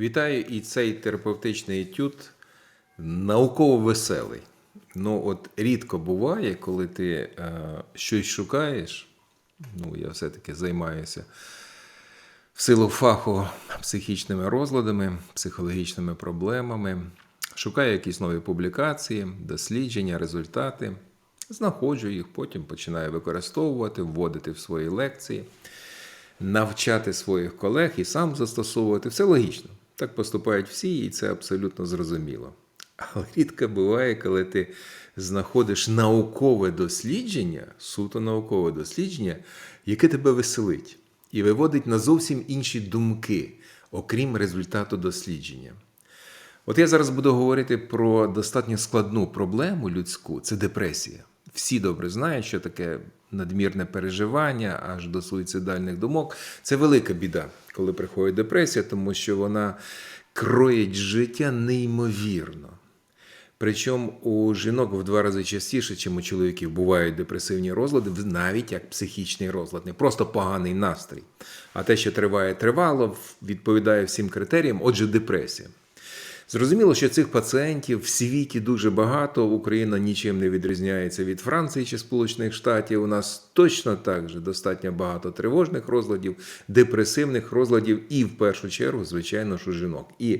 Вітаю і цей терапевтичний етюд науково веселий. Ну, от рідко буває, коли ти е, щось шукаєш. Ну, я все-таки займаюся в силу фаху психічними розладами, психологічними проблемами. Шукаю якісь нові публікації, дослідження, результати. Знаходжу їх, потім починаю використовувати, вводити в свої лекції навчати своїх колег і сам застосовувати. Все логічно. Так поступають всі, і це абсолютно зрозуміло. Але рідко буває, коли ти знаходиш наукове дослідження, суто наукове дослідження, яке тебе веселить і виводить на зовсім інші думки, окрім результату дослідження. От я зараз буду говорити про достатньо складну проблему людську це депресія. Всі добре знають, що таке надмірне переживання аж до суїцидальних думок. Це велика біда, коли приходить депресія, тому що вона кроїть життя неймовірно. Причому у жінок в два рази частіше, ніж у чоловіків, бувають депресивні розлади, навіть як психічний розлад, не просто поганий настрій. А те, що триває тривало, відповідає всім критеріям, отже, депресія. Зрозуміло, що цих пацієнтів в світі дуже багато. Україна нічим не відрізняється від Франції чи Сполучених Штатів. У нас точно так же достатньо багато тривожних розладів, депресивних розладів, і в першу чергу, звичайно, ж у жінок. І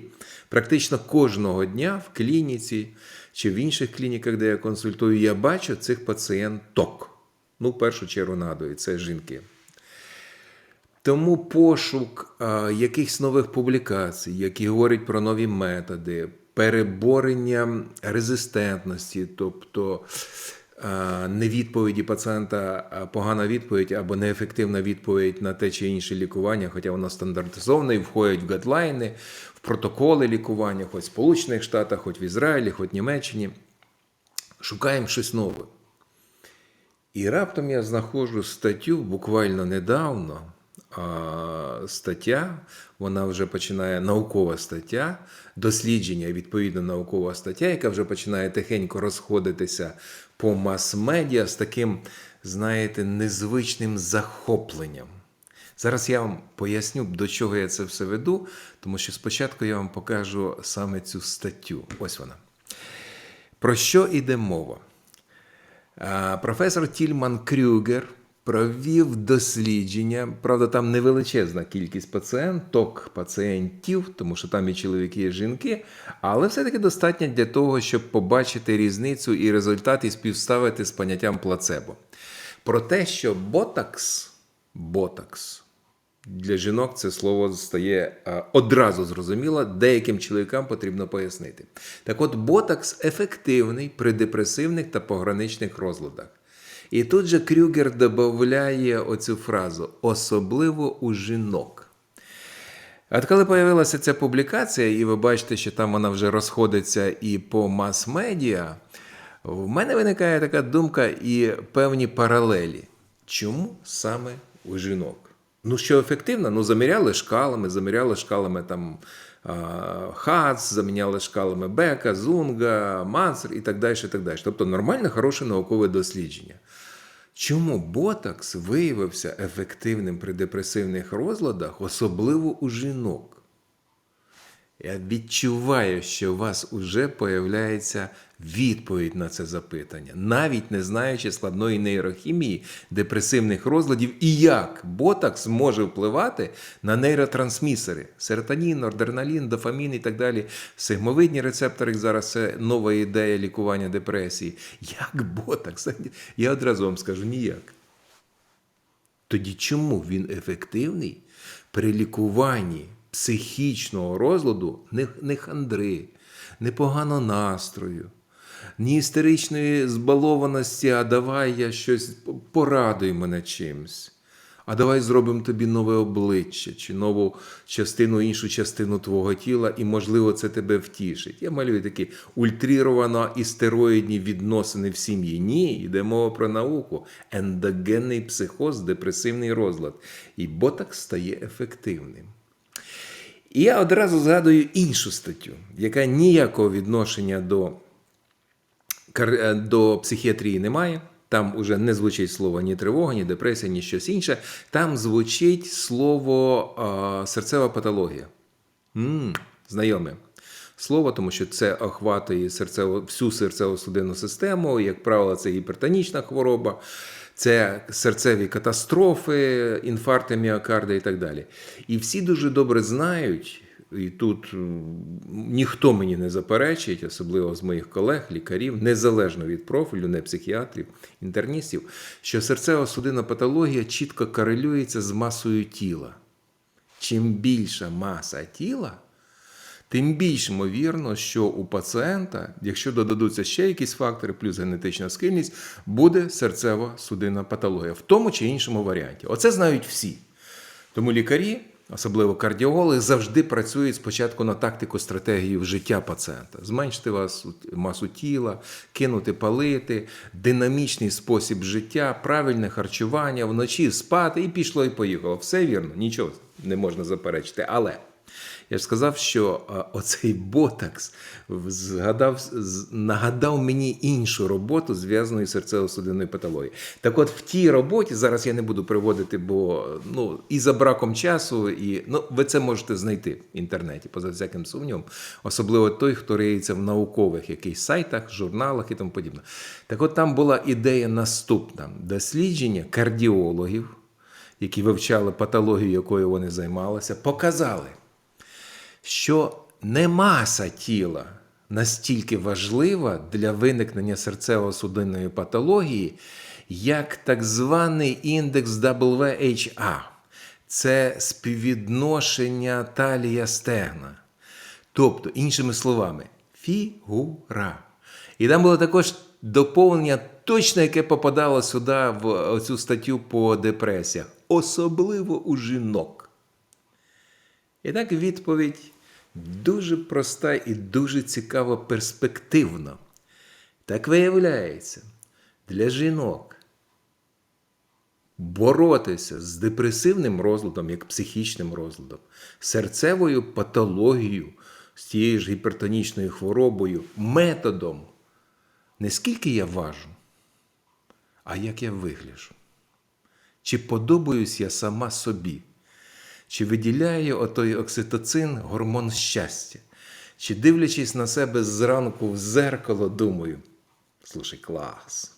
практично кожного дня в клініці чи в інших клініках, де я консультую, я бачу цих пацієнток. Ну, в першу чергу нагадую, це жінки. Тому пошук а, якихось нових публікацій, які говорять про нові методи, переборення резистентності, тобто а, невідповіді пацієнта, погана відповідь або неефективна відповідь на те чи інше лікування, хоча воно стандартизоване і входить в гадлайни, в протоколи лікування, хоч в Сполучених Штатах, хоч в Ізраїлі, хоч в Німеччині. Шукаємо щось нове. І раптом я знаходжу статтю буквально недавно. Стаття, вона вже починає наукова стаття, дослідження, відповідно наукова стаття, яка вже починає тихенько розходитися по мас-медіа з таким, знаєте, незвичним захопленням. Зараз я вам поясню, до чого я це все веду, тому що спочатку я вам покажу саме цю статтю. Ось вона. Про що йде мова? Професор Тільман Крюгер провів дослідження. Правда, там невеличезна кількість пацієнток, пацієнтів, тому що там і чоловіки, і жінки, але все-таки достатньо для того, щоб побачити різницю і результат і співставити з поняттям плацебо. Про те, що ботакс, ботакс. Для жінок це слово стає одразу зрозуміло, деяким чоловікам потрібно пояснити. Так от, ботакс ефективний при депресивних та пограничних розладах. І тут же Крюгер додає оцю фразу особливо у жінок. От коли з'явилася ця публікація, і ви бачите, що там вона вже розходиться і по мас-медіа, в мене виникає така думка і певні паралелі. Чому саме у жінок? Ну, що ефективно? Ну, заміряли шкалами, заміряли шкалами там Хац, заміняли шкалами Бека, Зунга, Мансер і так далі. і так далі. Тобто нормальне, хороше наукове дослідження. Чому ботокс виявився ефективним при депресивних розладах, особливо у жінок? Я відчуваю, що у вас уже появляється відповідь на це запитання, навіть не знаючи складної нейрохімії, депресивних розладів і як ботокс може впливати на нейротрансмісери серотонін, нордерналін, дофамін і так далі. Сигмовидні рецептори зараз це нова ідея лікування депресії. Як ботокс? Я одразу вам скажу ніяк. Тоді чому він ефективний при лікуванні психічного розладу не, не хандри, не поганого настрою, ні істеричної збалованості, а давай я щось порадуй мене чимсь. А давай зробимо тобі нове обличчя чи нову частину, іншу частину твого тіла, і, можливо, це тебе втішить. Я малюю такі ультріровано істероїдні відносини в сім'ї. Ні, йде мова про науку, ендогенний психоз, депресивний розлад. І ботокс стає ефективним. І я одразу згадую іншу статтю, яка ніякого відношення до, до психіатрії не має. Там уже не звучить слово ні тривога, ні депресія, ні щось інше. Там звучить слово а, серцева патологія. м знайоме слово, тому що це охватує серцево, всю серцево-судинну систему. Як правило, це гіпертонічна хвороба, це серцеві катастрофи, інфаркти міокарда і так далі. І всі дуже добре знають. І тут ніхто мені не заперечить, особливо з моїх колег, лікарів, незалежно від профілю, не психіатрів, інтерністів, що серцево-судинна патологія чітко корелюється з масою тіла. Чим більша маса тіла, тим більш ймовірно, що у пацієнта, якщо додадуться ще якісь фактори, плюс генетична схильність, буде серцево-судинна патологія в тому чи іншому варіанті. Оце знають всі. Тому лікарі, особливо кардіологи, завжди працюють спочатку на тактику стратегію життя пацієнта. Зменшити вас масу тіла, кинути палити, динамічний спосіб життя, правильне харчування, вночі спати і пішло, і поїхало. Все вірно, нічого не можна заперечити. Але я ж сказав, що оцей ботакс згадав, нагадав мені іншу роботу, зв'язану із серцево-судинною патологією. Так от в тій роботі, зараз я не буду приводити, бо ну, і за браком часу, і ну, ви це можете знайти в інтернеті, поза всяким сумнівом, особливо той, хто риється в наукових якихось сайтах, журналах і тому подібне. Так от там була ідея наступна: дослідження кардіологів, які вивчали патологію, якою вони займалися, показали що не маса тіла настільки важлива для виникнення серцево-судинної патології, як так званий індекс WHA. Це співвідношення талія стегна. Тобто, іншими словами, фігура. І там було також доповнення, точно яке попадало сюди в цю статтю по депресіях, особливо у жінок. І так відповідь дуже проста і дуже цікаво перспективна. Так виявляється, для жінок боротися з депресивним розладом, як психічним розладом, серцевою патологією, з тією ж гіпертонічною хворобою, методом не скільки я важу, а як я вигляжу. Чи подобаюсь я сама собі? Чи виділяє отой окситоцин гормон щастя? Чи дивлячись на себе зранку в зеркало, думаю, слушай, клас.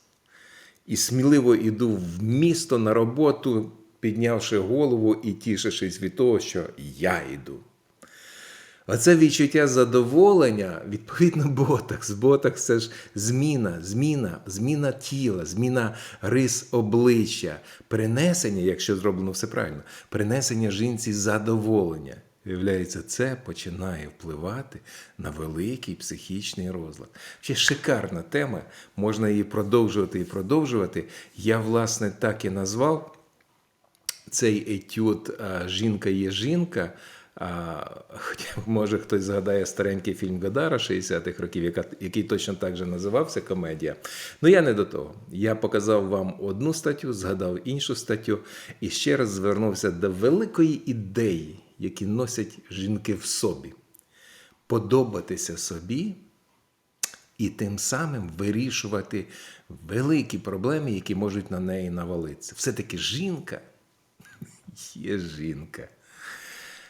І сміливо йду в місто на роботу, піднявши голову і тішившись від того, що я йду. Оце відчуття задоволення, відповідно, ботокс. Ботокс це ж зміна, зміна, зміна тіла, зміна рис обличчя, принесення, якщо зроблено все правильно, принесення жінці задоволення. Виявляється, це починає впливати на великий психічний розлад. Ще шикарна тема, можна її продовжувати і продовжувати. Я, власне, так і назвав цей етюд Жінка є жінка. Хоча, може, хтось згадає старенький фільм Гадара 60-х років, який точно так же називався комедія. Ну я не до того. Я показав вам одну статтю, згадав іншу статтю і ще раз звернувся до великої ідеї, які носять жінки в собі. Подобатися собі і тим самим вирішувати великі проблеми, які можуть на неї навалитися. Все-таки жінка є жінка.